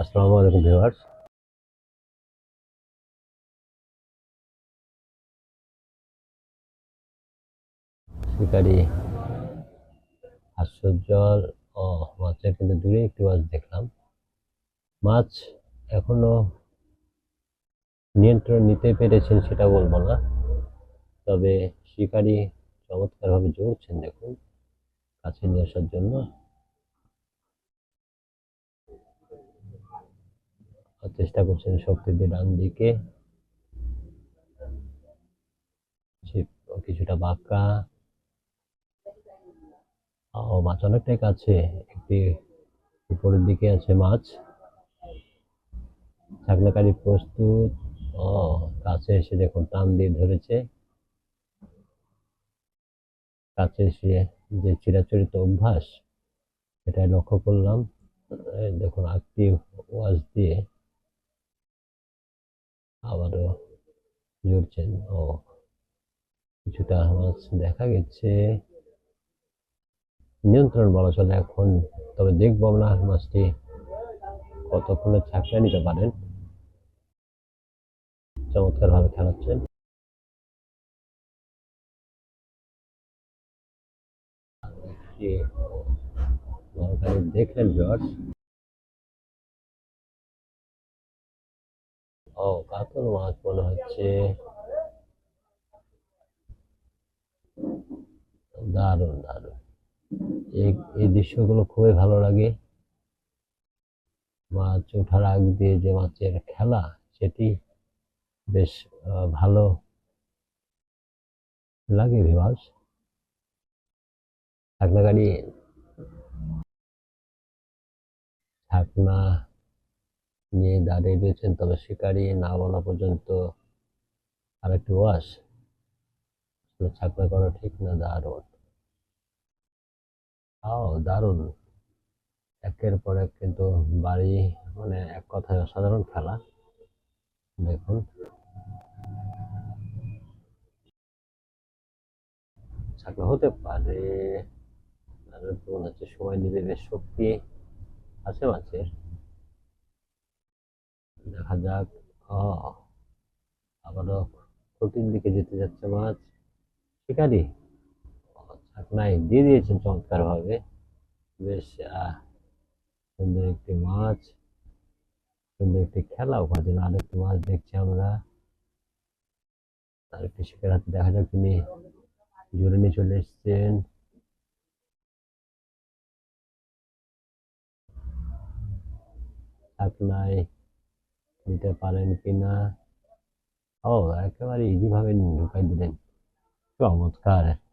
আসসালামু আলাইকুম ভিউয়ার্স। শিকারি হাস্যজ্জ্বল ও মাছের কিন্তু দূরে একটি মাছ দেখলাম। মাছ এখনও নিয়ন্ত্রণ নিতে পেরেছেন সেটা বলব না। তবে শিকারি চমৎকারভাবে জড়ছেন দেখুন, কাছে নিয়ে আসার জন্য। চেষ্টা করছেন শক্তি দিয়ে ডান দিকে। কিছুটা বাঁকা। ও, মাছ অনেকটাই কাছে। একটি উপরের দিকে আছে মাছ। ছাগলাকারি প্রস্তুত। ও, কাছে এসে দেখুন, টান দিয়ে ধরেছে। কাছে এসে যে চিরাচরিত অভ্যাস সেটা লক্ষ্য করলাম। দেখুন আকটি ওয়াজ দিয়ে আবারও জুড়ছেন ও কিছুটা মাছ দেখা গেছে। নিয়ন্ত্রণ বলা চলে এখন, তবে দেখব আমরা মাছটি কতক্ষণে ছাকড়ে নিতে পারেন। চমৎকার ভাবে খেলাচ্ছেন দেখলেন জর্জ। ও কাতল মাছ মনে হচ্ছে। দারুণ দারুণ। এই দৃশ্যগুলো খুবই ভালো লাগে। মাছ ওঠার আগ দিয়ে যে মাছের খেলা, সেটি বেশ ভালো লাগে ভিভাস ঢাকনা গাড়ি। ঢাকনা নিয়ে দাঁড়িয়ে রয়েছেন, তবে শিকারি না বলা পর্যন্ত আরেকটি ওয়াশ। আসলে ছাকনা করা ঠিক না, দারুণ। ও দারুণ। একের পর এক কিন্তু বাড়ি মানে এক কথায় অসাধারণ খেলা। দেখুন। ছাকনা হতে পারে। আর সময় নিবে বেশ শক্তি আছে মাছের। দেখা যাক। ও আবারও ক্ষতির দিকে যেতে যাচ্ছে মাছ। শিকারি? ছাকনায় দিয়ে দিয়েছেন চমৎকার ভাবে বেশ সুন্দর একটি মাছ। সুন্দর একটি খেলা ওখানে। দিন আরেকটি মাছ দেখছি আমরা। আরেকটি শিকার হাতে দেখা যাক তিনি জোরে নিয়ে চলে এসছেন। ছাকনায় দিতে পারেন কিনা? ও একেবারে ইজিভাবে ঢুকাই দিলেন। চমৎকার।